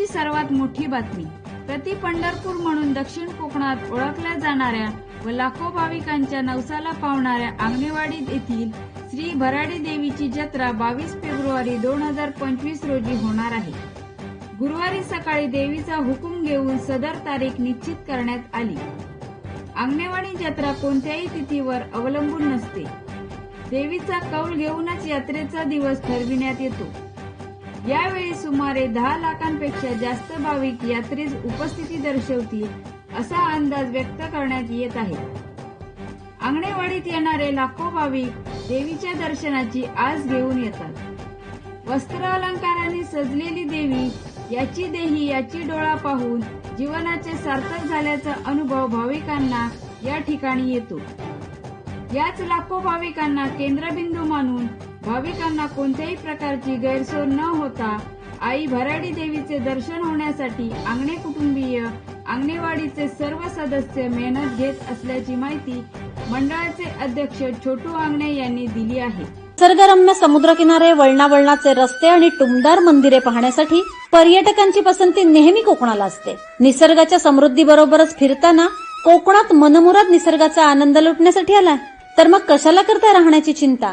आजची सर्वात मोठी बातमी. प्रति पंढरपूर म्हणून दक्षिण कोकणात ओळखल्या जाणाऱ्या व लाखो भाविकांच्या नवसाला पावणाऱ्या आंगणेवाडी येथील श्री भराडी देवीची जत्रा बावीस फेब्रुवारी दोन हजार पंचवीस रोजी होणार आहे. गुरुवारी सकाळी देवीचा हुकूम घेऊन सदर तारीख निश्चित करण्यात आली. आंगणेवाडी जत्रा कोणत्याही तिथीवर अवलंबून नसते. देवीचा कौल घेऊनच यात्रेचा दिवस ठरविण्यात येतो. यावेळी सुमारे दहा लाखांपेक्षा जास्त भाविक यात्रेस उपस्थिती दर्शवतील असा अंदाज व्यक्त करण्यात येत आहे. आंगणेवाडीत येणारे लाखो भाविक देवीच्या दर्शनाची आस घेऊन येतात. वस्त्र अलंकाराने सजलेली देवी याची देही याची डोळा पाहून जीवनाचे सार्थक झाल्याचा अनुभव भाविकांना या ठिकाणी येतो. याच लाखो भाविकांना केंद्रबिंदू मानून भाविकांना कोणत्याही प्रकारची गैरसोय न होता आई भराडी देवीचे दर्शन होण्यासाठी आंगणे कुटुंबीय आंगणेवाडीचे सर्व सदस्य मेहनत घेत असल्याची माहिती मंडळाचे अध्यक्ष छोटू आंगणे यांनी दिली आहे. निसर्गरम्य समुद्रकिनारे वळणावळणाचे रस्ते आणि टुमदार मंदिरे पाहण्यासाठी पर्यटकांची पसंती नेहमी कोकणाला असते. निसर्गाच्या समृद्धीबरोबरच फिरताना कोकणात मनमुराद निसर्गाचा आनंद लुटण्यासाठी आला तर मग कशाला करता राहण्याची चिंता?